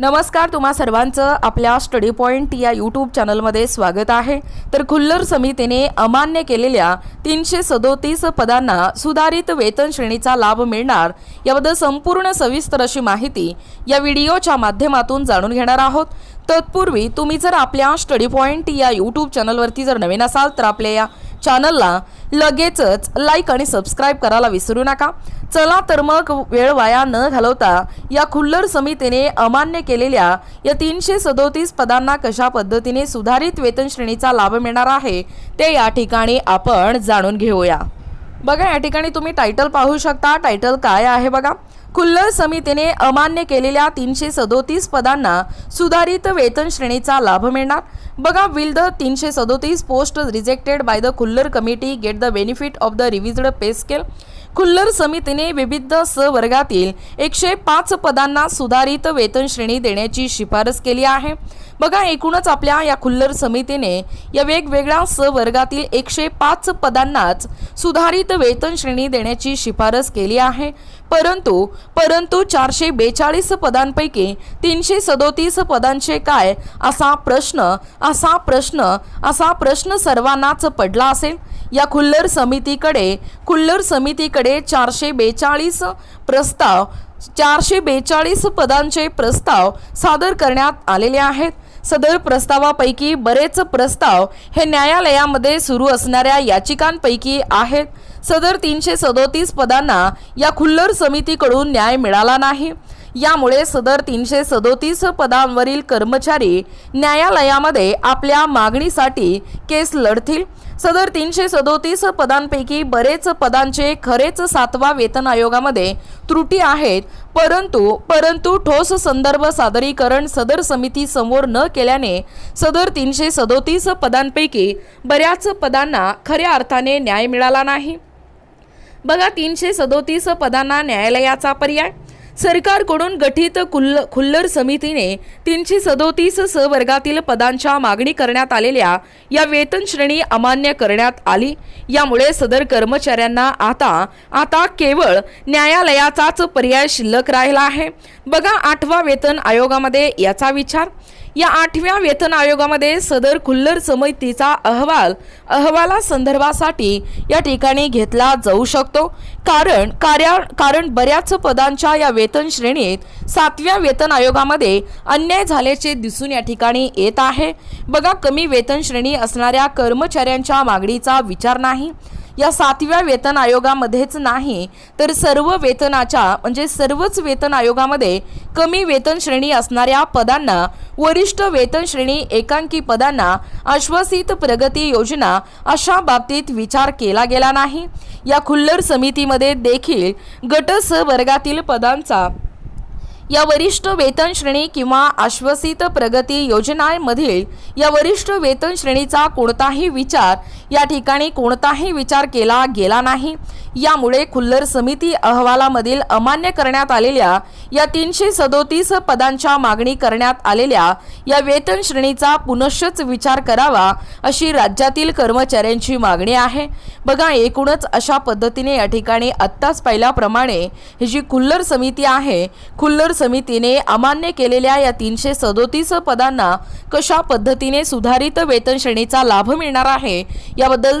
नमस्कार तुम्हा सर्वांचं आपल्या स्टडी पॉईंट या यूट्यूब चॅनलमध्ये स्वागत आहे. तर खुल्लर समितीने अमान्य केलेल्या तीनशे सदोतीस पदांना सुधारित वेतन श्रेणीचा लाभ मिळणार याबद्दल संपूर्ण सविस्तर अशी माहिती या व्हिडिओच्या माध्यमातून जाणून घेणार आहोत. तत्पूर्वी तुम्ही जर आपल्या स्टडी पॉईंट या यूट्यूब चॅनलवरती जर नवीन असाल तर आपल्या या चॅनलला लगेचच लाईक आणि सबस्क्राईब करायला विसरू नका. चला तर मग वेळ वाया न घालवता या खुल्लर समितीने अमान्य केलेल्या या तीनशे सदोतीस पदांना कशा पद्धतीने सुधारित वेतन श्रेणीचा लाभ मिळणार आहे ते या ठिकाणी आपण जाणून घेऊया. बघा या ठिकाणी तुम्ही टायटल पाहू शकता. टायटल काय आहे बघा? खुल्लर समितीने अमान्य केलेल्या तीनशे सदोतीस पदांना सुधारित वेतन श्रेणीचा लाभ मिळणार. बघा विल द तीनशे सदोतीस post rejected by the Khullar committee get the benefit of the revised pay scale Khullar समितीने विविध स वर्गातील एकशे पाच पदांना सुधारित वेतन श्रेणी देण्याची शिफारस केली आहे. बघा एकूणच आपल्या या खुल्लर समितीने या वेगवेगळ्या स वर्गातील एकशे पाच पदांनाच सुधारित वेतन श्रेणी देण्याची शिफारस केली आहे. परंतु परंतु चारशे बेचाळीस पदांपैकी तीनशे सदोतीस पदांचे काय? असा प्रश्न असा प्रश्न असा प्रश्न सर्वांनाच पडला असेल. या खुल्लर समितीकडे खुल्लर समितीकडे चारशे बेचाळीस प्रस्ताव चारशे बेचाळीस पदांचे प्रस्ताव सादर करण्यात आलेले आहेत. सदर प्रस्तावापैकी बरेच प्रस्ताव हे न्यायालयामध्ये सुरू असणाऱ्या याचिकांपैकी आहेत. सदर तीनशे सदोतीस पदांना या खुल्लर समितीकडून न्याय मिळाला नाही. यामुळे सदर तीनशे सदोतीस पदांवरील कर्मचारी न्यायालयामध्ये आपल्या मागणीसाठी केस लढतील. सदर तीनशे सदोतीस पदांपैकी बरेच पदांचे खरेच सातवा वेतन आयोगामध्ये त्रुटी आहेत. परंतु परंतु ठोस संदर्भ सादरीकरण सदर समिती समोर न केल्याने सदर तीनशे सदोतीस पदांपैकी बऱ्याच पदांना खऱ्या अर्थाने न्याय मिळाला नाही. बघा तीनशे सदोतीस पदांना न्यायालयाचा पर्याय. सरकारकडून गठीत कुल्ल खुल्लर समितीने तीनशे सदोतीस स वर्गातील पदांच्या मागणी करण्यात आलेल्या या वेतन श्रेणी अमान्य करण्यात आली. यामुळे सदर कर्मचाऱ्यांना आता आता केवळ न्यायालयाचाच पर्याय शिल्लक राहिला आहे. बघा आठवा वेतन आयोगामध्ये याचा विचार. या आठव्या वेतन आयोगामध्ये सदर खुल्लर समितीचा अहवाल अहवाला संदर्भासाठी या ठिकाणी घेतला जाऊ शकतो. कारण कार्या कारण बऱ्याच पदांच्या या वेतन श्रेणीत सातव्या वेतन आयोगामध्ये अन्याय झाल्याचे दिसून या ठिकाणी येत आहे. बघा कमी वेतन श्रेणी असणाऱ्या कर्मचाऱ्यांच्या मागणीचा विचार नाही. या सातव्या वेतन आयोगामध्येच नाही तर सर्व वेतनाच्या म्हणजे सर्वच वेतन आयोगामध्ये कमी वेतन श्रेणी असणाऱ्या पदांना वरिष्ठ वेतन श्रेणी एकांकी पदांना आश्वासित प्रगती योजना अशा बाबतीत विचार केला गेला नाही. या खुल्लर समितीमध्ये देखील गट स वर्गातील पदांचा या वरिष्ठ वेतन श्रेणी किंवा आश्वसित प्रगती योजनांमधील या वरिष्ठ वेतन श्रेणीचा कोणताही विचार या ठिकाणी कोणताही विचार केला गेला नाही. यामुळे खुल्लर समिती अहवालामधील अमान्य करण्यात आलेल्या या तीनशे सदोतीस पदांच्या मागणी करण्यात आलेल्या या वेतन श्रेणीचा पुनश्च विचार करावा अशी राज्यातील कर्मचाऱ्यांची मागणी आहे. बघा एकूणच अशा पद्धतीने या ठिकाणी आत्ताच पाहिल्याप्रमाणे ही जी खुल्लर समिती आहे खुल्लर समितीने अमान्य केलेल्या या तीनशे सदोतीस पदांना कशा पद्धतीने सुधारित वेतन श्रेणीचा लाभ मिळणार आहे? याबद्दल